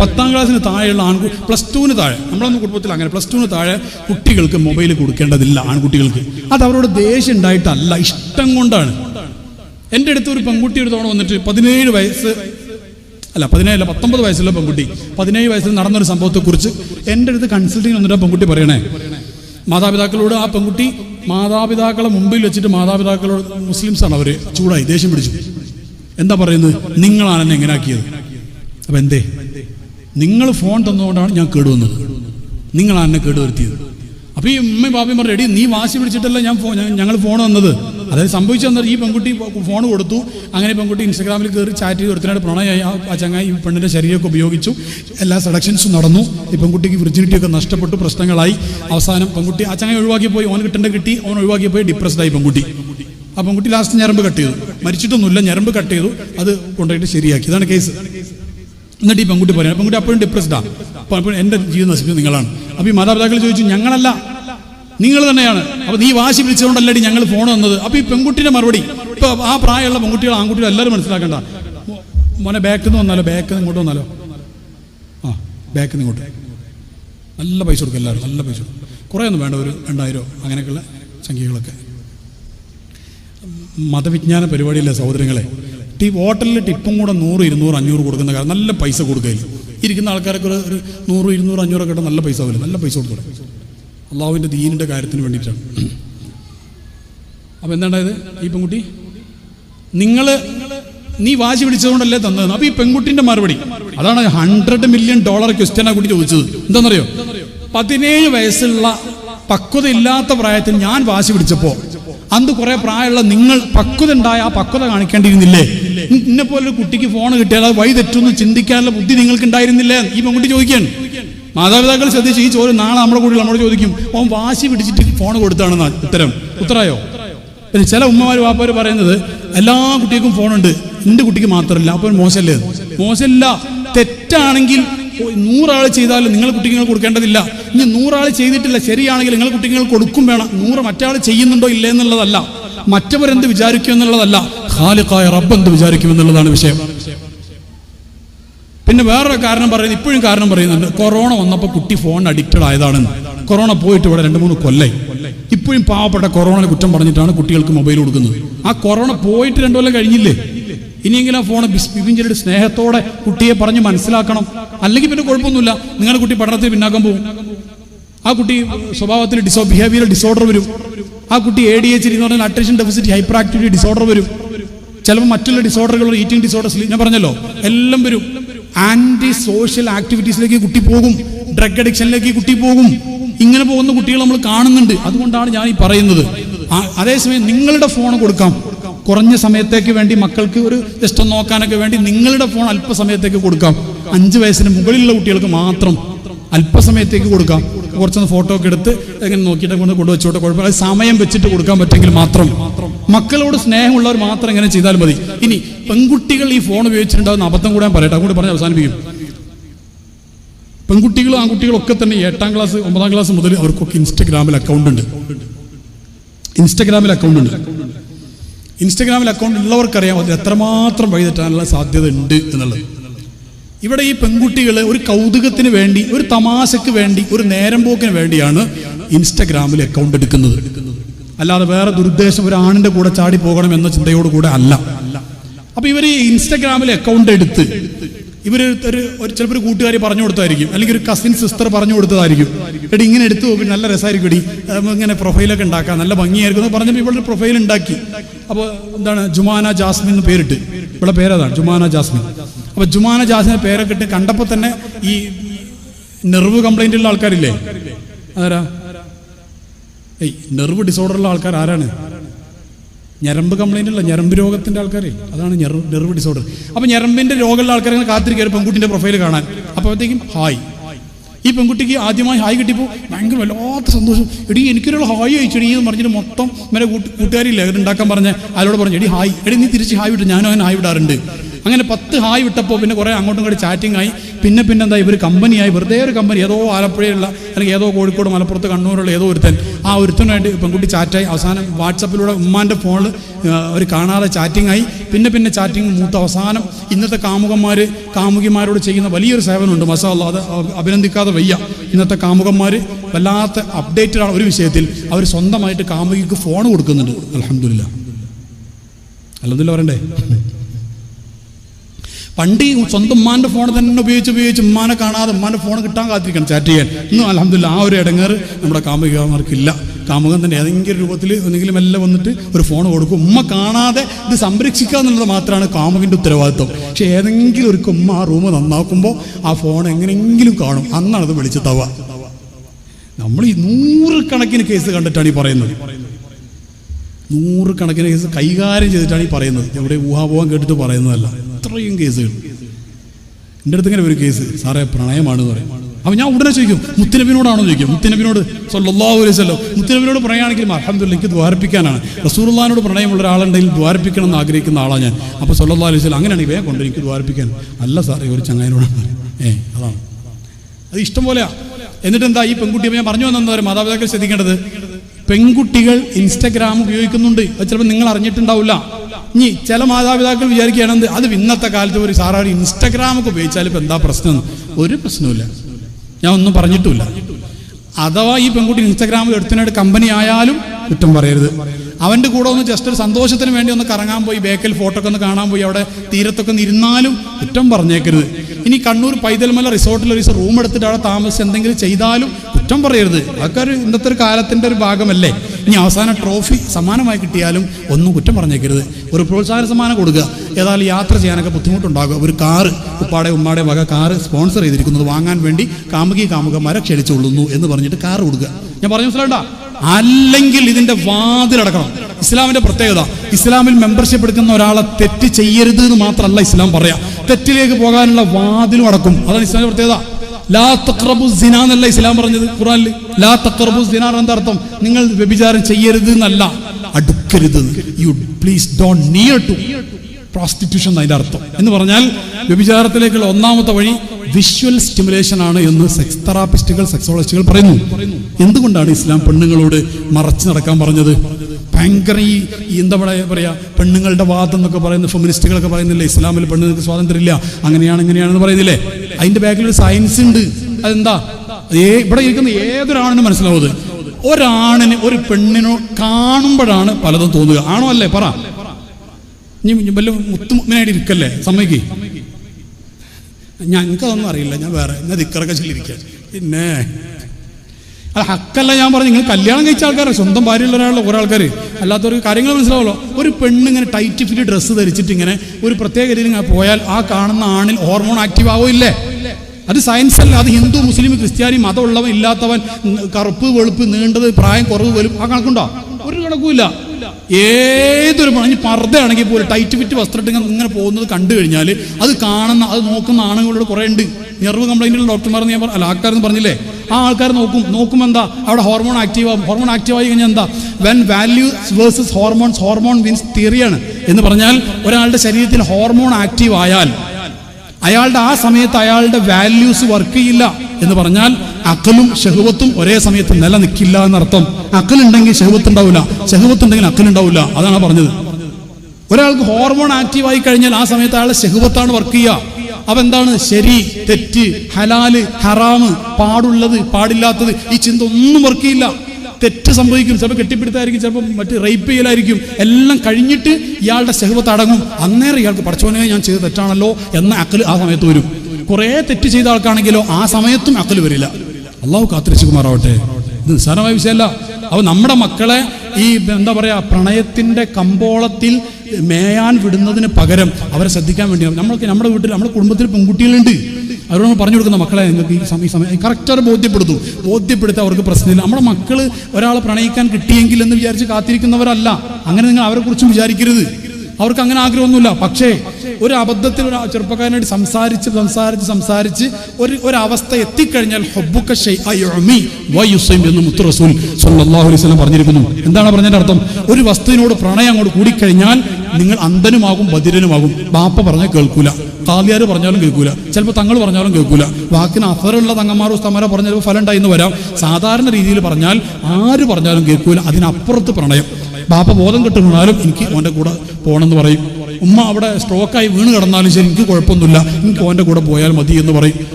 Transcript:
പത്താം ക്ലാസ്സിന് താഴെയുള്ള ആൺകു പ്ലസ് ടുവിന് താഴെ. നമ്മളൊന്നും കുടുംബത്തിൽ അങ്ങനെ. പ്ലസ് ടുവിന് താഴെ കുട്ടികൾക്ക് മൊബൈൽ കൊടുക്കേണ്ടതില്ല ആൺകുട്ടികൾക്ക്. അത് അവരോട് ദേഷ്യം ഉണ്ടായിട്ടല്ല ഇഷ്ടം കൊണ്ടാണ്. എന്റെ അടുത്ത് ഒരു പെൺകുട്ടി ഒരു തവണ വന്നിട്ട് പതിനേഴ് വയസ്സ് അല്ല പതിനേഴല്ല പത്തൊമ്പത് വയസ്സുള്ള പെൺകുട്ടി. പതിനേഴ് വയസ്സിൽ നടന്നൊരു സംഭവത്തെക്കുറിച്ച് എന്റെ അടുത്ത് കൺസൾട്ടിങ് വന്നിട്ട് ആ പെൺകുട്ടി പറയണേ മാതാപിതാക്കളോട് ആ പെൺകുട്ടി മാതാപിതാക്കളെ മുമ്പിൽ വെച്ചിട്ട് മാതാപിതാക്കളോട് മുസ്ലിംസാണ് അവർ ചൂടായി ദേഷ്യം പിടിച്ചു. എന്താ പറയുന്നത്? നിങ്ങളാണ് എന്നെ എങ്ങനെ ആക്കിയത്. അപ്പം എന്തേ? നിങ്ങൾ ഫോൺ തന്നുകൊണ്ടാണ് ഞാൻ കേടുവന്നത് നിങ്ങളാണ് എന്നെ കേടുവരുത്തിയത്. അപ്പോൾ ഈ ഉമ്മയും ബാബയും പറഞ്ഞു എടി നീ വാശി പിടിച്ചിട്ടല്ല ഞാൻ ഫോ ഞങ്ങൾ ഫോൺ വന്നത്. അതായത് സംഭവിച്ചു തന്നത് ഈ പെൺകുട്ടി ഫോൺ കൊടുത്തു. അങ്ങനെ പെൺകുട്ടി ഇൻസ്റ്റാഗ്രാമിൽ കയറി ചാറ്റ് ചെയ്ത്. ഒരുത്തിനായിട്ട് പ്രണയമായി ആ- ചങ്ങായി ഈ പെണ്ണിന്റെ ശരീരമൊക്കെ ഉപയോഗിച്ചു. എല്ലാ സെലക്ഷൻസും നടന്നു. ഈ പെൺകുട്ടിക്ക് വിർജിനിറ്റിയൊക്കെ നഷ്ടപ്പെട്ടു പ്രശ്നങ്ങളായി. അവസാനം പെൺകുട്ടി ആ ചങ്ങായി ഒഴിവാക്കി പോയി. ഓൻ കിട്ടേണ്ട കിട്ടി. ഓൻ ഒഴിവാക്കി പോയി. ഡിപ്രസ്ഡ് ആയി പെൺകുട്ടി. ആ പെൺകുട്ടി ലാസ്റ്റ് ഞരമ്പ് കട്ട് ചെയ്തു. മരിച്ചിട്ടൊന്നുമില്ല. ഞരമ്പ് കട്ട് ചെയ്തു. അത് കൊണ്ടുപോയിട്ട് ശരിയാക്കി. ഇതാണ് കേസ് എന്നിട്ട് ഈ പെൺകുട്ടി പറയാം പെൺകുട്ടി അപ്പോഴും ഡിപ്രസ്ഡാ അപ്പോൾ എന്റെ ജീവിതം നശിപ്പിച്ചത് നിങ്ങളാണ്. അപ്പോൾ ഈ മാതാപിതാക്കൾ ചോദിച്ചു ഞങ്ങളല്ല. നിങ്ങൾ തന്നെയാണ്. അപ്പോൾ നീ വാശി പിടിച്ചുകൊണ്ടല്ലടി ഞങ്ങൾ ഫോൺ വന്നത് അപ്പോൾ ഈ പെൺകുട്ടിയുടെ മറുപടി ഇപ്പോൾ ആ പ്രായമുള്ള പെൺകുട്ടികൾ ആൺകുട്ടികൾ എല്ലാവരും മനസ്സിലാക്കണ്ട. മോനെ ബാക്കിൽ നിന്ന് വന്നാലോ? ബാക്കിൽ നിന്ന് ഇങ്ങോട്ട് വന്നാലോ? ആ ബാക്കിൽ നിന്ന് ഇങ്ങോട്ട്. നല്ല പൈസ കൊടുക്കും എല്ലാവരും. നല്ല പൈസ കൊടുക്കും. കുറേ ഒന്നും വേണ്ട. ഒരു രണ്ടായിരോ അങ്ങനെയൊക്കെയുള്ള സംഖ്യകളൊക്കെ. മതവിജ്ഞാന പരിപാടിയില്ല സഹോദരങ്ങളെ? ടി ഹോട്ടലിൽ ടിപ്പും കൂടെ നൂറ് ഇരുന്നൂറ് അഞ്ഞൂറ് കൊടുക്കുന്ന കാര്യം നല്ല പൈസ കൊടുക്കുകയില്ല ഇരിക്കുന്ന ആൾക്കാരൊക്കെ ഒരു- നൂറ് ഇരുന്നൂറ് അഞ്ഞൂറൊക്കെ ഇട്ടാൽ നല്ല പൈസ വരും നല്ല പൈസ കൊടുത്തു അള്ളാഹുവിന്റെ ദീനിന്റെ കാര്യത്തിന് വേണ്ടിയിട്ടാണ്. അപ്പോൾ എന്താണ്ടായത് ഈ പെൺകുട്ടി? നിങ്ങൾ നീ വാശി പിടിച്ചതുകൊണ്ടല്ലേ തന്നത് അപ്പോൾ ഈ പെൺകുട്ടിന്റെ മറുപടി. അതാണ് ഹൺഡ്രഡ് മില്യൺ ഡോളർ ക്വസ്റ്റ്യനാ കൂടി ചോദിച്ചത്. എന്താണെന്നറിയോ? പതിനേഴ് വയസ്സുള്ള പക്വതയില്ലാത്ത പ്രായത്തിൽ ഞാൻ വാശി പിടിച്ചപ്പോൾ അന്ന് കുറെ പ്രായമുള്ള നിങ്ങൾ പക്വത ഉണ്ടായ ആ പക്വത കാണിക്കേണ്ടിയിരുന്നില്ലേ? ഇന്നെ പോലെ കുട്ടിക്ക് ഫോൺ കിട്ടിയാൽ വഴി തെറ്റൊന്നും ചിന്തിക്കാനുള്ള ബുദ്ധി നിങ്ങൾക്ക് ഉണ്ടായിരുന്നില്ലേ ഈ പെൺകുട്ടി ചോദിക്കുകയാണ്. മാതാപിതാക്കൾ ശ്രദ്ധിച്ച് ഈ ചോദ്യം നാളെ നമ്മുടെ കൂടി നമ്മളോട് ചോദിക്കും ഓൻ വാശി പിടിച്ചിട്ട് ഫോൺ കൊടുത്താണ് ഉത്തരം. ഉത്തരായോ? പിന്നെ ചില ഉമ്മമാർ വാപ്പർ പറയുന്നത് എല്ലാ കുട്ടികൾക്കും ഫോണുണ്ട് എന്റെ കുട്ടിക്ക് മാത്രമല്ല അപ്പോൾ മോശമല്ലേ? മോശമില്ല തെറ്റാണെങ്കിൽ നൂറാൾ ചെയ്താലും നിങ്ങൾ കുട്ടിക്ക് കൊടുക്കേണ്ടതില്ല. ഇനി നൂറാൾ ചെയ്തിട്ടില്ല. ശരിയാണെങ്കിൽ നിങ്ങൾ കുട്ടികൾ കൊടുക്കും വേണം. നൂറ് മറ്റാൾ ചെയ്യുന്നുണ്ടോ ഇല്ലേ എന്നുള്ളതല്ല. മറ്റവരെന്ത് വിചാരിക്കും എന്നുള്ളതല്ല. ഖാലിഖായ റബ്ബ് എന്ത് വിചാരിക്കും എന്നുള്ളതാണ് വിഷയം. പിന്നെ വേറൊരു കാരണം പറയുന്നത് ഇപ്പോഴും കാരണം പറയുന്നുണ്ട്. കൊറോണ വന്നപ്പോൾ കുട്ടി ഫോൺ അഡിക്റ്റഡ് ആയതാണ്. കൊറോണ പോയിട്ട് ഇവിടെ രണ്ട് മൂന്ന് കൊല്ലായി. ഇപ്പോഴും പാവപ്പെട്ട കൊറോണ കുറ്റം പറഞ്ഞിട്ടാണ് കുട്ടികൾക്ക് മൊബൈൽ കൊടുക്കുന്നത്. ആ കൊറോണ പോയിട്ട് രണ്ടു കൊല്ലം കഴിഞ്ഞില്ലേ? ഇനിയെങ്കിലും ആ ഫോൺ ബിപിഞ്ചിയുടെ സ്നേഹത്തോടെ കുട്ടിയെ പറഞ്ഞ് മനസ്സിലാക്കണം. അല്ലെങ്കിൽ പിന്നെ കുഴപ്പമൊന്നുമില്ല. നിങ്ങളുടെ കുട്ടി പഠനത്തിൽ പിന്നാക്കം പോകും. ആ കുട്ടി സ്വഭാവത്തിൽ ഡിസോ ബിഹേവിയർ ഡിസോർഡർ വരും. ആ കുട്ടി എ ഡി എച്ച് എന്ന് പറഞ്ഞാൽ attention deficit hyper activity disorder വരും. ചിലപ്പോൾ മറ്റുള്ള ഡിസോർഡറുകൾ ഈറ്റിംഗ് ഡിസോർഡേഴ്സ് ഞാൻ പറഞ്ഞല്ലോ എല്ലാം വരും. ആന്റി സോഷ്യൽ ആക്ടിവിറ്റീസിലേക്ക് കുട്ടി പോകും. ഡ്രഗ് അഡിക്ഷനിലേക്ക് കുട്ടി പോകും. ഇങ്ങനെ പോകുന്ന കുട്ടികൾ നമ്മൾ കാണുന്നുണ്ട്. അതുകൊണ്ടാണ് ഞാൻ ഈ പറയുന്നത്. അതേസമയം നിങ്ങളുടെ ഫോൺ കൊടുക്കാം. കുറഞ്ഞ സമയത്തേക്ക് വേണ്ടി മക്കൾക്ക് ഒരു ജസ്റ്റ് നോക്കാനൊക്കെ വേണ്ടി നിങ്ങളുടെ ഫോൺ അല്പസമയത്തേക്ക് കൊടുക്കാം. അഞ്ച് വയസ്സിന് മുകളിലുള്ള കുട്ടികൾക്ക് മാത്രം അല്പസമയത്തേക്ക് കൊടുക്കാം. കുറച്ചൊന്ന് ഫോട്ടോ ഒക്കെ എടുത്ത് എങ്ങനെ നോക്കിയിട്ട് കൊണ്ട് കൊണ്ടുവച്ചോട്ടെ കുഴപ്പമില്ല. സമയം വെച്ചിട്ട് കൊടുക്കാൻ പറ്റുമെങ്കിൽ മാത്രം. മക്കളോട് സ്നേഹമുള്ളവർ മാത്രം ഇങ്ങനെ ചെയ്താൽ മതി. ഇനി പെൺകുട്ടികൾ ഈ ഫോൺ ഉപയോഗിച്ചിട്ടുണ്ടാകുന്ന അബദ്ധം കൂടാൻ പറയട്ടെ. അതുകൂടി പറഞ്ഞ് അവസാനിപ്പിക്കും. പെൺകുട്ടികളും ആൺകുട്ടികളും ഒക്കെ തന്നെ എട്ടാം ക്ലാസ് ഒമ്പതാം ക്ലാസ് മുതൽ അവർക്കൊക്കെ ഇൻസ്റ്റഗ്രാമിൽ അക്കൗണ്ട് ഉണ്ട്. ഇൻസ്റ്റഗ്രാമിൽ അക്കൗണ്ട് ഉണ്ട്. ഇൻസ്റ്റഗ്രാമിൽ അക്കൗണ്ട് ഉള്ളവർക്കറിയാം അതിൽ എത്രമാത്രം വഴിതെറ്റാനുള്ള സാധ്യത ഉണ്ട് എന്നുള്ളത്. ഇവിടെ ഈ പെൺകുട്ടികൾ ഒരു കൗതുകത്തിന് വേണ്ടി ഒരു തമാശയ്ക്ക് വേണ്ടി ഒരു നേരം പോക്കിന് വേണ്ടിയാണ് ഇൻസ്റ്റഗ്രാമിൽ അക്കൗണ്ട് എടുക്കുന്നത്. അല്ലാതെ വേറെ ദുരുദ്ദേശം ഒരു ആണിന്റെ കൂടെ ചാടി പോകണം എന്ന ചിന്തയോടുകൂടെ അല്ല. അപ്പൊ ഇവർ ഈ ഇൻസ്റ്റഗ്രാമിൽ അക്കൗണ്ട് എടുത്ത് ഇവർ ഒരു ഒരു ചിലപ്പോൾ ഒരു കൂട്ടുകാരി പറഞ്ഞു കൊടുത്തതായിരിക്കും അല്ലെങ്കിൽ ഒരു കസിൻ സിസ്റ്റർ പറഞ്ഞു കൊടുത്തതായിരിക്കും. എടി ഇങ്ങനെ എടുത്തു നോക്കി നല്ല രസമായിരിക്കും നമുക്ക് ഇങ്ങനെ പ്രൊഫൈലൊക്കെ ഉണ്ടാക്കാം. നല്ല ഭംഗിയായിരിക്കും എന്ന് പറഞ്ഞപ്പോൾ ഇവളുടെ പ്രൊഫൈൽ ഉണ്ടാക്കി. അപ്പോൾ എന്താണ് ജുമാന ജാസ്മിൻ എന്ന് പേരിട്ട്. ഇവിടെ പേരതാണ് ജുമാന ജാസ്മിൻ. അപ്പോൾ ജുമാന ജാസ്മിൻ പേരൊക്കെ ഇട്ട് കണ്ടപ്പോൾ തന്നെ ഈ നെർവ് കംപ്ലൈന്റ് ഉള്ള ആൾക്കാരില്ലേ? ആരാ? ഏയ് നെർവ് ഡിസോർഡർ ഉള്ള ആൾക്കാർ ആരാണ്? ഞരമ്പ് കംപ്ലൈന്റ് അല്ല ഞരമ്പ് രോഗത്തിന്റെ ആൾക്കാരെ. അതാണ് നെർവ് ഡിസോർഡർ അപ്പോൾ ഞരമ്പിന്റെ രോഗമുള്ള ആൾക്കാരെ കാത്തിരിക്കുക പെൺകുട്ടിന്റെ പ്രൊഫൈൽ കാണാൻ. അപ്പോഴത്തേക്കും ഹായ് ഈ പെൺകുട്ടിക്ക് ആദ്യമായി ഹായ് കിട്ടിയപ്പോൾ ഭയങ്കര വല്ലാത്ത സന്തോഷം. എടി എനിക്കൊരാൾ ഹായ് അയച്ചെടി എന്ന് പറഞ്ഞിട്ട് മൊത്തം ഇവരെ കൂട്ടുകാരില്ല ഉണ്ടാക്കാൻ പറഞ്ഞ അയാളോട് പറഞ്ഞു എടി ഹായ് എടി നീ തിരിച്ച് ഹായ് വിട്ടു ഞാനും അങ്ങനെ ഹായ് വിടാറുണ്ട്. അങ്ങനെ പത്ത് ഹായ് വിട്ടപ്പോൾ പിന്നെ കുറേ അങ്ങോട്ടും ഇങ്ങോട്ട് ചാറ്റിംഗ് ആയി. പിന്നെ പിന്നെ എന്താ ഇവർ കമ്പനിയായി. വെറുതെ ഒരു കമ്പനി. ഏതോ ആലപ്പുഴയുള്ള അല്ലെങ്കിൽ ഏതോ കോഴിക്കോട് മലപ്പുറത്ത് കണ്ണൂരുള്ള ഏതോ ഒരുത്തൻ. ആ ഒരുത്തനായിട്ട് പെൺകുട്ടി ചാറ്റായി അവസാനം വാട്സപ്പിലൂടെ ഉമ്മാന്റെ ഫോണിൽ ഒരു കാണാതെ ചാറ്റിംഗ് ആയി. പിന്നെ പിന്നെ ചാറ്റിംഗ് മൂത്ത അവസാനം ഇന്നത്തെ കാമുകന്മാർ കാമുകിമാരോട് ചെയ്യുന്ന വലിയൊരു സേവനമുണ്ട്. മസാല അത് അഭിനന്ദിക്കാതെ വയ്യ. ഇന്നത്തെ കാമുകന്മാർ വല്ലാത്ത അപ്ഡേറ്റഡ് ആണ് ഒരു വിഷയത്തിൽ. അവർ സ്വന്തമായിട്ട് കാമുകിക്ക് ഫോൺ കൊടുക്കുന്നുണ്ട്. അലഹമില്ല അല്ലെന്നില്ല പറയണ്ടേ? പണ്ട് ഈ സ്വന്തം ഉമ്മാന്റെ ഫോൺ തന്നെ ഉപയോഗിച്ച് ഉപയോഗിച്ച് ഉമ്മാനെ കാണാതെ ഉമ്മാന്റെ ഫോൺ കിട്ടാൻ കാത്തിരിക്കണം. ചാറ്റ് ചെയ്യാൻ. ഇന്നും അലഹമില്ല ആ ഒരു ഇടങ്ങേറ് നമ്മുടെ കാമുകമാർക്കില്ല. കാമുകൻ തന്നെ ഏതെങ്കിലും രൂപത്തിൽ എന്തെങ്കിലും എല്ലാം വന്നിട്ട് ഒരു ഫോൺ കൊടുക്കും. ഉമ്മ കാണാതെ ഇത് സംരക്ഷിക്കുക എന്നുള്ളത് മാത്രമാണ് കാമുകിന്റെ ഉത്തരവാദിത്വം. പക്ഷെ ഏതെങ്കിലും ഒരു ഉമ്മ ആ റൂം നന്നാക്കുമ്പോൾ ആ ഫോൺ എങ്ങനെയെങ്കിലും കാണും. അന്നാണ് അത് തവ. നമ്മൾ ഈ നൂറുകണക്കിന് കേസ് കണ്ടിട്ടാണ് ഈ പറയുന്നത്. നൂറുകണക്കിന് കേസ് കൈകാര്യം ചെയ്തിട്ടാണ് ഈ പറയുന്നത്. എവിടെ ഊഹാപോഹം കേട്ടിട്ട് പറയുന്നതല്ല. ഇത്രയും കേസുകൾ എന്റെ അടുത്ത് ഇങ്ങനെ ഒരു കേസ് സാറേ പ്രണയമാണ് പറയും. അപ്പം ഞാൻ ഉടനെ ചോദിക്കും മുത്തനബിനോടാണോ? ചോദിക്കും. മുത്തനബിനോട് സല്ലല്ലാഹു അലൈഹി വസല്ലം മുത്തനബിനോട് പറയുകയാണെങ്കിലും അലഹമ്മദില്ല എനിക്ക് ദ്വാരപ്പിക്കാനാണ്. റസൂറുല്ലാനോട് പ്രണയമുള്ള ഒരാളുണ്ടെങ്കിൽ ദ്വാരപ്പിക്കണം എന്ന് ആഗ്രഹിക്കുന്ന ആളാണ് ഞാൻ. അപ്പോൾ സൊല്ലാ അലൈഹി വസല്ലം അങ്ങനെയാണ് ഇവയെ കൊണ്ട് എനിക്ക് ദ്വാരപ്പിക്കാൻ. അല്ല സാറേ ഒരു ചങ്ങായനോടാണ് ഏ അതാണ്. അത് ഇഷ്ടം പോലെയാ. എന്നിട്ട് എന്താ ഈ പെൺകുട്ടിയെ ഞാൻ പറഞ്ഞു പറയുക മാതാപിതാക്കൾ ശ്രദ്ധിക്കേണ്ടത്? പെൺകുട്ടികൾ ഇൻസ്റ്റഗ്രാം ഉപയോഗിക്കുന്നുണ്ട്. അത് ചിലപ്പോൾ നിങ്ങൾ അറിഞ്ഞിട്ടുണ്ടാവില്ല. ഇനി ചില മാതാപിതാക്കൾ വിചാരിക്കുകയാണെന്ത്? അത് ഇന്നത്തെ കാലത്ത് ഒരു സാറാ ഇൻസ്റ്റഗ്രാം ഇൻസ്റ്റഗ്രാമൊക്കെ ഉപയോഗിച്ചാൽ ഇപ്പം എന്താ പ്രശ്നം? ഒരു പ്രശ്നവുമില്ല. ഞാൻ ഒന്നും പറഞ്ഞിട്ടില്ല അഥവാ ഈ പെൺകുട്ടി ഇൻസ്റ്റഗ്രാമിൽ എടുത്തിനായിട്ട് കമ്പനി ആയാലും കുറ്റം പറയരുത്. അവന്റെ കൂടെ ഒന്ന് ജസ്റ്റ് ഒരു സന്തോഷത്തിന് വേണ്ടി ഒന്ന് കറങ്ങാൻ പോയി ബേക്കൽ ഫോട്ടോ ഒക്കെ ഒന്ന് കാണാൻ പോയി അവിടെ തീരത്തൊക്കെ ഒന്ന് ഇരുന്നാലും കുറ്റം പറഞ്ഞേക്കരുത്. ഇനി കണ്ണൂർ പൈതൽമല റിസോർട്ടിൽ ഒരു റൂം എടുത്തിട്ട് അവിടെ താമസിച്ച് എന്തെങ്കിലും ചെയ്താലും കുറ്റം പറയരുത്. അതൊക്കെ ഒരു ഇന്നത്തെ ഒരു കാലത്തിന്റെ ഒരു ഭാഗമല്ലേ? ഇനി അവസാന ട്രോഫി സമ്മാനമായി കിട്ടിയാലും ഒന്നും കുറ്റം പറഞ്ഞേക്കരുത്. ഒരു പ്രോത്സാഹന സമ്മാനം കൊടുക്കുക. ഏതായാലും യാത്ര ചെയ്യാനൊക്കെ ബുദ്ധിമുട്ടുണ്ടാകുക ഒരു കാറ് ഉപ്പാടെ ഉമ്മാടെ വക കാറ് സ്പോൺസർ ചെയ്തിരിക്കുന്നത് വാങ്ങാൻ വേണ്ടി കാമുകി കാമുകന്മാരെ ക്ഷണിച്ചുകൊള്ളുന്നു എന്ന് പറഞ്ഞിട്ട് കാറ് കൊടുക്കുക. ഞാൻ പറഞ്ഞു മനസ്സിലാണ്ടാ അല്ലെങ്കിൽ ഇതിന്റെ വാതിലടക്കണം ഇസ്ലാമിന്റെ പ്രത്യേകത. ഇസ്ലാമിൽ മെമ്പർഷിപ്പ് എടുക്കുന്ന ഒരാളെ തെറ്റ് ചെയ്യരുത് എന്ന് മാത്രമല്ല ഇസ്ലാം പറയാം. തെറ്റിലേക്ക് പോകാനുള്ള വാതിലും അടക്കും. അതാണ് ഇസ്ലാമിന്റെ പ്രത്യേകത. ലാ തക്രബു എന്നല്ല ഇസ്ലാം പറഞ്ഞത് ഖുറാനിൽ ലാ തക്രബു സിന നിങ്ങൾ വ്യഭിചാരം ചെയ്യരുത് എന്നല്ല. അടുക്കരുത്. You please don't near to prostitution അതിന്റെ അർത്ഥം. എന്ന് പറഞ്ഞാൽ വ്യഭിചാരത്തിലേക്കുള്ള ഒന്നാമത്തെ വഴി വിഷ്വൽ സ്റ്റിമുലേഷൻ ആണ് എന്ന് സെക്സ് തെറാപ്പിസ്റ്റുകൾ സെക്സോളജിസ്റ്റുകൾ പറയുന്നു. എന്തുകൊണ്ടാണ് ഇസ്ലാം പെണ്ണുങ്ങളോട് മറച്ചു നടക്കാൻ പറഞ്ഞത്? ഭയങ്കര ഈ എന്താ പറയാ പെണ്ണുങ്ങളുടെ വാദം എന്നൊക്കെ പറയുന്ന ഫെമിനിസ്റ്റുകളൊക്കെ പറയുന്നില്ലേ? ഇസ്ലാമിൽ പെണ്ണുങ്ങൾക്ക് സ്വാതന്ത്ര്യമില്ല. അങ്ങനെയാണ് ഇങ്ങനെയാണെന്ന് പറയുന്നില്ലേ? അതിന്റെ ബാക്കിൽ ഒരു സയൻസ് ഉണ്ട്. അതെന്താ? ഇവിടെ ഇരിക്കുന്ന ഏതൊരാണിനും മനസ്സിലാവുന്നത് ഒരാണിന് ഒരു പെണ്ണിനോ കാണുമ്പോഴാണ് പലതും തോന്നുക. ആണോ അല്ലേ? പറ. നീ വല്ല മുത്തുമുനായിട്ട് ഇരിക്കല്ലേ? സമ്മതിക്ക്. ഞാൻ എനിക്കതൊന്നും അറിയില്ല. ഞാൻ വേറെ ഞാൻ ദിക്കറൊക്കെ ചൊല്ലിരിക്കുക പിന്നെ അല്ല ഹക്കല്ല ഞാൻ പറഞ്ഞു നിങ്ങൾ കല്യാണം കഴിച്ച ആൾക്കാരെ സ്വന്തം ഭാര്യയുള്ള ഒരാളുള്ള കുറേ ആൾക്കാർ അല്ലാത്തവർക്ക് കാര്യങ്ങൾ മനസ്സിലാവല്ലോ ഒരു പെണ്ണ് ഇങ്ങനെ ടൈറ്റ് ഫിറ്റ് ഡ്രസ്സ് ധരിച്ചിട്ട് ഇങ്ങനെ ഒരു പ്രത്യേക രീതിയിൽ പോയാൽ ആ കാണുന്ന ആണിൽ ഹോർമോൺ ആക്റ്റീവ് ആവില്ലേ അത് സയൻസ് അല്ല അത് ഹിന്ദു മുസ്ലിം ക്രിസ്ത്യാനി മതമുള്ളവൻ ഇല്ലാത്തവൻ കറുപ്പ് വെളുപ്പ് നീണ്ടത് പ്രായം കുറവ് വലും ആ കണക്കുണ്ടോ? ഒരു കണക്കുമില്ല. ഏതൊരു പണി പർദ്ദയാണെങ്കിൽ പോലും ടൈറ്റ് ഫിറ്റ് വസ്ത്രം ഇങ്ങനെ ഇങ്ങനെ പോകുന്നത് കണ്ടു കഴിഞ്ഞാൽ അത് കാണുന്ന അത് നോക്കുന്ന ആണുങ്ങളോട് കുറേ ഉണ്ട്. നെർവ് കംപ്ലൈന്റുള്ള ഡോക്ടർമാർ ഞാൻ പറഞ്ഞു അല്ല ആൾക്കാരെന്ന് പറഞ്ഞില്ലേ? ആ ആൾക്കാർ നോക്കും നോക്കും എന്താ? അവിടെ ഹോർമോൺ ആക്റ്റീവ് ആകും ഹോർമോൺ ആക്റ്റീവ് ആയി കഴിഞ്ഞാൽ എന്താ? When values versus hormones hormone means തിയറിയാണ് എന്ന് പറഞ്ഞാൽ ഒരാളുടെ ശരീരത്തിൽ ഹോർമോൺ ആക്റ്റീവ് ആയാൽ അയാളുടെ ആ സമയത്ത് അയാളുടെ വാല്യൂസ് വർക്ക് ചെയ്യില്ല എന്ന് പറഞ്ഞാൽ അക്കലും ഷഹുവത്തും ഒരേ സമയത്ത് നിലനിൽക്കില്ല എന്നർത്ഥം. അക്കലുണ്ടെങ്കിൽ ഷഹുവത്ത് ഉണ്ടാവില്ല ഷഹുവത്ത് ഉണ്ടെങ്കിൽ അക്കലുണ്ടാവില്ല അതാണ് പറഞ്ഞത്. ഒരാൾക്ക് ഹോർമോൺ ആക്റ്റീവ് ആയി കഴിഞ്ഞാൽ ആ സമയത്ത് അയാളെ ഷഹുവത്താണ് വർക്ക് ചെയ്യുക. അപ്പൊ എന്താണ്? ശരി തെറ്റ് ഹലാൽ ഹറാമ് പാടുള്ളത് പാടില്ലാത്തത് ഈ ചിന്ത ഒന്നും വർക്ക് ചെയ്യില്ല. തെറ്റ് സംഭവിക്കും ചിലപ്പോൾ കെട്ടിപ്പിടുത്തായിരിക്കും ചിലപ്പോൾ മറ്റ് റേപ്പ് ചെയ്യലായിരിക്കും. എല്ലാം കഴിഞ്ഞിട്ട് ഇയാളുടെ ശഹവത്ത് അടങ്ങും. അന്നേരം ഇയാൾക്ക് പഠിച്ചവനെ ഞാൻ ചെയ്ത തെറ്റാണല്ലോ എന്ന അക്കൽ ആ സമയത്ത് വരും. കുറേ തെറ്റ് ചെയ്ത ആൾക്കാണെങ്കിലോ ആ സമയത്തും അക്കൽ വരില്ല. അള്ളാഹു കാത്തിരിച്ചു കാത്തിരിച്ചുകുമാറാവട്ടെ. ഇത് നിസ്സാരമായ വിഷയമല്ല. അപ്പോൾ നമ്മുടെ മക്കളെ ഈ എന്താ പറയാ പ്രണയത്തിന്റെ കമ്പോളത്തിൽ മേയാൻ വിടുന്നതിന് പകരം അവരെ ശ്രദ്ധിക്കാൻ വേണ്ടി നമ്മൾക്ക് നമ്മുടെ വീട്ടിൽ നമ്മുടെ കുടുംബത്തിൽ പെൺകുട്ടികളുണ്ട്. അവരോട് പറഞ്ഞു കൊടുക്കുന്ന മക്കളെ നിങ്ങൾക്ക് ഈ സമയം സമയം കറക്റ്റ് അവർ ബോധ്യപ്പെടുത്തു. ബോധ്യപ്പെടുത്തി അവർക്ക് പ്രശ്നമില്ല. നമ്മുടെ മക്കൾ ഒരാളെ പ്രണയിക്കാൻ കിട്ടിയെങ്കിൽ എന്ന് വിചാരിച്ച് കാത്തിരിക്കുന്നവരല്ല. അങ്ങനെ നിങ്ങൾ അവരെ കുറിച്ചും വിചാരിക്കരുത്. അവർക്ക് അങ്ങനെ ആഗ്രഹമൊന്നുമില്ല. പക്ഷേ ഒരു അബദ്ധത്തിൽ ഒരു ചെറുപ്പക്കാരനായിട്ട് സംസാരിച്ച് സംസാരിച്ച് സംസാരിച്ച് ഒരു ഒരവസ്ഥ എത്തിക്കഴിഞ്ഞാൽ എന്ന് മുത്തു റസൂൽ അലൈഹി പറഞ്ഞിരിക്കുന്നു. എന്താണ് പറഞ്ഞതിന്റെ അർത്ഥം? ഒരു വസ്തുവിനോട് പ്രണയം അങ്ങോട്ട് കൂടിക്കഴിഞ്ഞാൽ നിങ്ങൾ അന്ധനുമാകും ബധിരനുമാകും. ബാപ്പ പറഞ്ഞാൽ കേൾക്കൂല. കാലിയാർ പറഞ്ഞാലും കേൾക്കൂല. ചിലപ്പോൾ തങ്ങൾ പറഞ്ഞാലും കേൾക്കൂല. വാക്കിന് അഫറുള്ള തങ്ങന്മാർ ഉസ്തമാരോ പറഞ്ഞാൽ ഫലം ഉണ്ടായി എന്ന് വരാം. സാധാരണ രീതിയിൽ പറഞ്ഞാൽ ആര് പറഞ്ഞാലും കേൾക്കൂല. അതിനപ്പുറത്ത് പ്രണയം. ബാപ്പ ബോധം കിട്ടുന്നാലും എനിക്ക് ഓന്റെ കൂടെ പോകണമെന്ന് പറയും. ഉമ്മ അവിടെ സ്ട്രോക്കായി വീണ് കിടന്നാലും ശരി എനിക്ക് കുഴപ്പമൊന്നുമില്ല. എനിക്ക് ഓന്റെ കൂടെ പോയാൽ മതി എന്ന് പറയും.